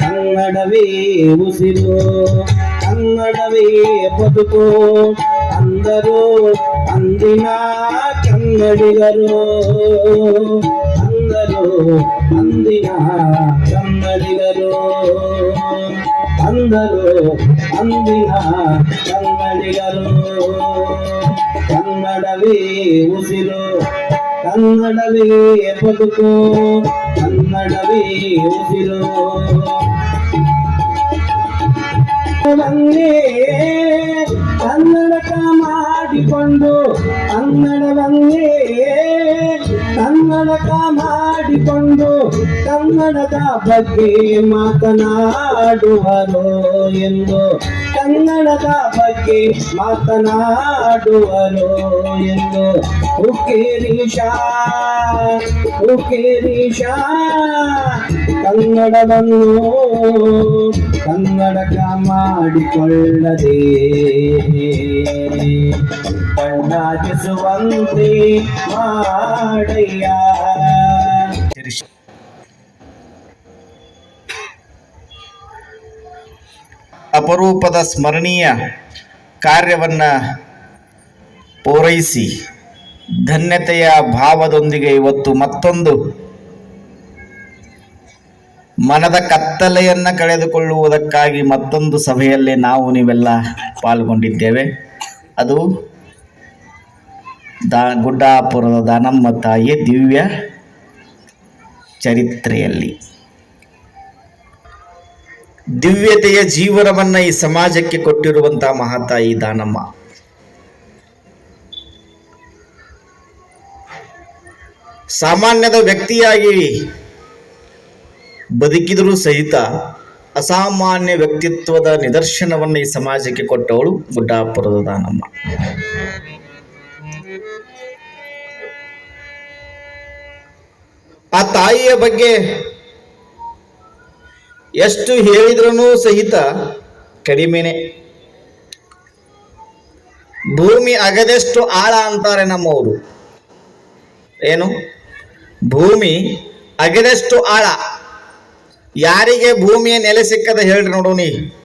ಕನ್ನಡವೇ ಉಸಿರು ಕನ್ನಡವೇ ಬದುಕು ಅಂದರು ಅಂದಿನ ಕನ್ನಡಿಗರು ಅಂದರು ಅಂದಿನ ಕನ್ನಡಿಗರು ಅಂದರು ಅಂದಿನ ಕನ್ನಡಿಗರು ಕನ್ನಡವೇ ಉಸಿರು ಕನ್ನಡವೇ ಬದುಕು ಕನ್ನಡವೇ ಉಸಿರು. ಕನ್ನಡವನ್ನೇ ಕನ್ನಡಕ ಮಾಡಿಕೊಂಡು ಕನ್ನಡವನ್ನೇ ಕನ್ನಡಕ ಮಾಡಿಕೊಂಡು ಕನ್ನಡದ ಬಗ್ಗೆ ಮಾತನಾಡುವರು ಎಂದು. ಕನ್ನಡದ ಬಗ್ಗೆ ಮಾತನಾಡುವರು ಎಂದು. ಹುಕ್ಕೇರೀಶ ಹುಕ್ಕೇರೀಶ ಕನ್ನಡವನ್ನು ಕನ್ನಡಕ ಮಾಡಿಕೊಳ್ಳದೆ ಕಣ್ಣಾಗಿಸುವಂತೆ ಮಾಡಯ್ಯ. ಅಪರೂಪದ ಸ್ಮರಣೀಯ ಕಾರ್ಯವನ್ನು ಪೂರೈಸಿ ಧನ್ಯತೆಯ ಭಾವದೊಂದಿಗೆ ಇವತ್ತು ಮತ್ತೊಂದು ಮನದ ಕತ್ತಲೆಯನ್ನು ಕಳೆದುಕೊಳ್ಳುವುದಕ್ಕಾಗಿ ಮತ್ತೊಂದು ಸಭೆಯಲ್ಲಿ ನಾವು ನೀವೆಲ್ಲ ಪಾಲ್ಗೊಂಡಿದ್ದೇವೆ. ಅದು ದಾ ಗುಡ್ಡಾಪುರದ ದಾನಮ್ಮ ತಾಯಿಯ ದಿವ್ಯ ಚರಿತ್ರೆಯಲ್ಲಿ. ದಿವ್ಯತೆಯ ಜೀವನವನ್ನು ಈ ಸಮಾಜಕ್ಕೆ ಕೊಟ್ಟಿರುವಂತಹ ಮಹಾತಾಯಿ ದಾನಮ್ಮ. ಸಾಮಾನ್ಯದ ವ್ಯಕ್ತಿಯಾಗಿ ಬದುಕಿದರೂ ಸಹಿತ ಅಸಾಮಾನ್ಯ ವ್ಯಕ್ತಿತ್ವದ ನಿದರ್ಶನವನ್ನು ಈ ಸಮಾಜಕ್ಕೆ ಕೊಟ್ಟವಳು ಗುಡ್ಡಾಪುರದ ದಾನಮ್ಮ. ಆ ತಾಯಿಯ ಬಗ್ಗೆ ಎಷ್ಟು ಹೇಳಿದ್ರೂ ಸಹಿತ ಕಡಿಮೆನೆ. ಭೂಮಿ ಅಗದೆಷ್ಟು ಆಳ ಅಂತಾರೆ ನಮ್ಮವರು. ಏನು? ಭೂಮಿ ಅಗದೆಷ್ಟು ಆಳ. ಯಾರಿಗೆ ಭೂಮಿಯ ನೆಲೆ ಸಿಕ್ಕದ ಹೇಳ್ರಿ ನೋಡು ನೀ.